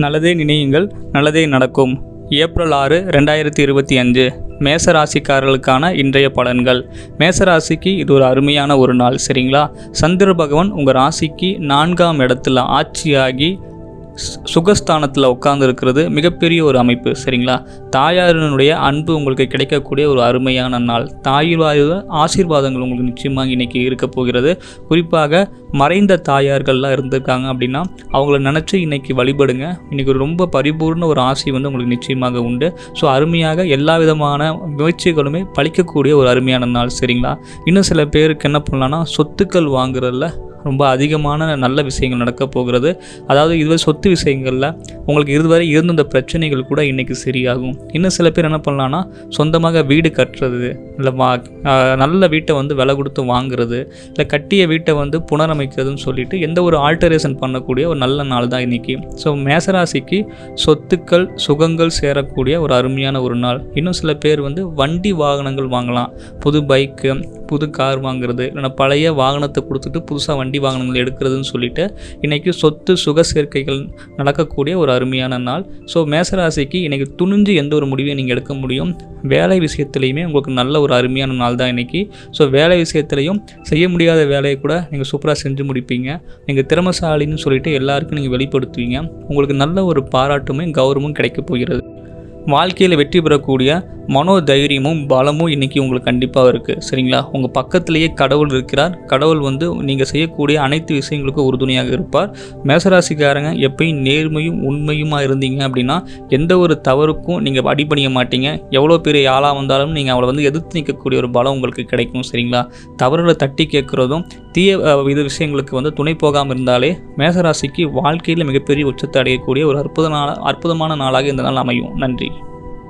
நல்லதே நினையுங்கள் நல்லதே நடக்கும். ஏப்ரல் ஆறு ரெண்டாயிரத்தி இருபத்தி அஞ்சு. மேசராசிக்காரர்களுக்கான இன்றைய பலன்கள். மேசராசிக்கு இது ஒரு அருமையான ஒரு நாள் சரிங்களா? சந்திர பகவான் உங்கள் ராசிக்கு நான்காம் இடத்துல ஆட்சியாகி சுகஸ்தானத்தில் உட்கார்ந்து இருக்கிறது மிகப்பெரிய ஒரு அமைப்பு சரிங்களா? தாயாரினுடைய அன்பு உங்களுக்கு கிடைக்கக்கூடிய ஒரு அருமையான நாள். தாயார் ஆசீர்வாதங்கள் உங்களுக்கு நிச்சயமாக இன்றைக்கி இருக்க போகிறது. குறிப்பாக மறைந்த தாயார்கள்லாம் இருந்திருக்காங்க அப்படின்னா அவங்கள நினச்சி இன்னைக்கு வழிபடுங்க. இன்றைக்கி ரொம்ப பரிபூர்ண ஒரு ஆசை வந்து உங்களுக்கு நிச்சயமாக உண்டு. ஸோ அருமையாக எல்லா விதமான முயற்சிகளுமே பழிக்கக்கூடிய ஒரு அருமையான நாள் சரிங்களா? இன்னும் சில பேருக்கு என்ன பண்ணலான்னா சொத்துக்கள் வாங்குறதுல ரொம்ப அதிகமான நல்ல விஷயங்கள் நடக்க போகிறது. அதாவது இதுவரை சொத்து விஷயங்களில் உங்களுக்கு இதுவரை இருந்த பிரச்சனைகள் கூட இன்றைக்கி சரியாகும். இன்னும் சில பேர் என்ன பண்ணலான்னா சொந்தமாக வீடு கட்டுறது இல்லை வா நல்ல வீட்டை வந்து விலை கொடுத்து வாங்குறது இல்லை கட்டிய வீட்டை வந்து புனரமைக்கிறதுன்னு சொல்லிட்டு எந்த ஒரு ஆல்டரேஷன் பண்ணக்கூடிய ஒரு நல்ல நாள் தான் இன்றைக்கி ஸோ மேசராசிக்கு சொத்துக்கள் சுகங்கள் சேரக்கூடிய ஒரு அருமையான ஒரு நாள். இன்னும் சில பேர் வந்து வண்டி வாகனங்கள் வாங்கலாம். புது பைக்கு புது கார் வாங்குறது இல்லைன்னா பழைய வாகனத்தை கொடுத்துட்டு புதுசாக வண்டி வண்டி வாகனங்கள் எடுக்கிறதுன்னு சொல்லிட்டு இன்றைக்கி சொத்து சுக சேர்க்கைகள் நடக்கக்கூடிய ஒரு அருமையான நாள். ஸோ மேசராசிக்கு இன்றைக்கி துணிஞ்சு எந்த ஒரு முடிவையும் நீங்கள் எடுக்க முடியும். வேலை விஷயத்துலையுமே உங்களுக்கு நல்ல ஒரு அருமையான நாள் தான் இன்றைக்கி ஸோ வேலை விஷயத்துலையும் செய்ய முடியாத வேலையை கூட நீங்கள் சூப்பராக செஞ்சு முடிப்பீங்க. நீங்கள் திறமசாலின்னு சொல்லிட்டு எல்லாருக்கும் நீங்கள் வெளிப்படுத்துவீங்க. உங்களுக்கு நல்ல ஒரு பாராட்டுமே கௌரவமும் கிடைக்க போகிறது. வாழ்க்கையில் வெற்றி பெறக்கூடிய மனோ தைரியமும் பலமும் இன்றைக்கி உங்களுக்கு கண்டிப்பாக இருக்குது சரிங்களா? உங்கள் பக்கத்திலேயே கடவுள் இருக்கிறார். கடவுள் வந்து நீங்கள் செய்யக்கூடிய அனைத்து விஷயங்களுக்கும் உறுதுணையாக இருப்பார். மேசராசிக்காரங்க எப்பயும் நேர்மையும் உண்மையுமாக இருந்தீங்க அப்படின்னா எந்த ஒரு தவறுக்கும் நீங்கள் அடிபணிய மாட்டீங்க. எவ்வளோ பெரிய ஆளாக வந்தாலும் நீங்கள் அவளை வந்து எதிர்த்து நிற்கக்கூடிய ஒரு பலம் உங்களுக்கு கிடைக்கும். சரிங்களா? தவறுகளை தட்டி கேட்குறதும் தீய இது விஷயங்களுக்கு வந்து துணை போகாமல் இருந்தாலே மேசராசிக்கு வாழ்க்கையில் மிகப்பெரிய உச்சத்தை அடையக்கூடிய ஒரு அற்புத நாள் அற்புதமான நாளாக இந்த நாள் அமையும். நன்றி.